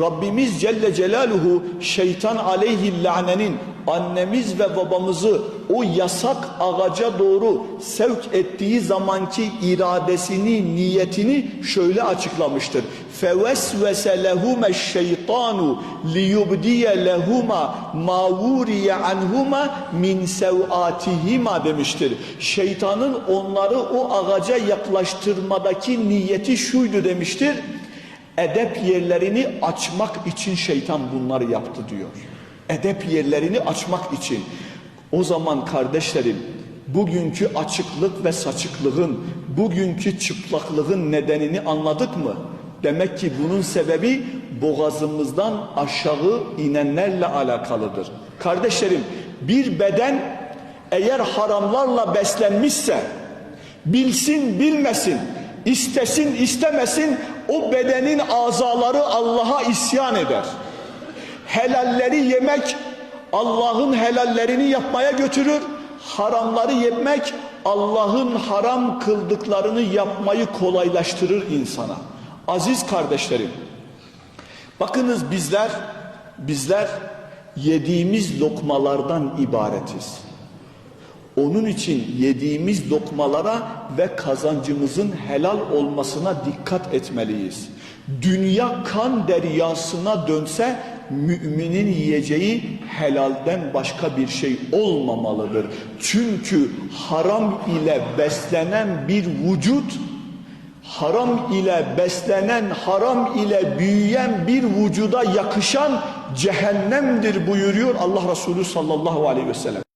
Rabbimiz Celle Celaluhu şeytan aleyhi lanenin annemiz ve babamızı o yasak ağaca doğru sevk ettiği zamanki iradesini, niyetini şöyle açıklamıştır. فَوَسْوَسَ لَهُمَ الشَّيْطَانُ لِيُبْدِيَ لَهُمَا مَا وُرِيَ عَنْهُمَا مِنْ سَوْآتِهِمَا demiştir. Şeytanın onları o ağaca yaklaştırmadaki niyeti şuydu demiştir. Edep yerlerini açmak için şeytan bunları yaptı diyor. Edep yerlerini açmak için. O zaman kardeşlerim bugünkü açıklık ve saçıklığın, bugünkü çıplaklığın nedenini anladık mı? Demek ki bunun sebebi boğazımızdan aşağı inenlerle alakalıdır. Kardeşlerim bir beden eğer haramlarla beslenmişse bilsin bilmesin, istesin istemesin o bedenin azaları Allah'a isyan eder. Helalleri yemek Allah'ın helallerini yapmaya götürür. Haramları yemek Allah'ın haram kıldıklarını yapmayı kolaylaştırır insana. Aziz kardeşlerim, bakınız bizler bizler yediğimiz lokmalardan ibaretiz. Onun için yediğimiz lokmalara ve kazancımızın helal olmasına dikkat etmeliyiz. Dünya kan deryasına dönse müminin yiyeceği helalden başka bir şey olmamalıdır. Çünkü haram ile beslenen bir vücut haram ile beslenen, haram ile büyüyen bir vücuda yakışan cehennemdir buyuruyor Allah Resulü sallallahu aleyhi ve sellem.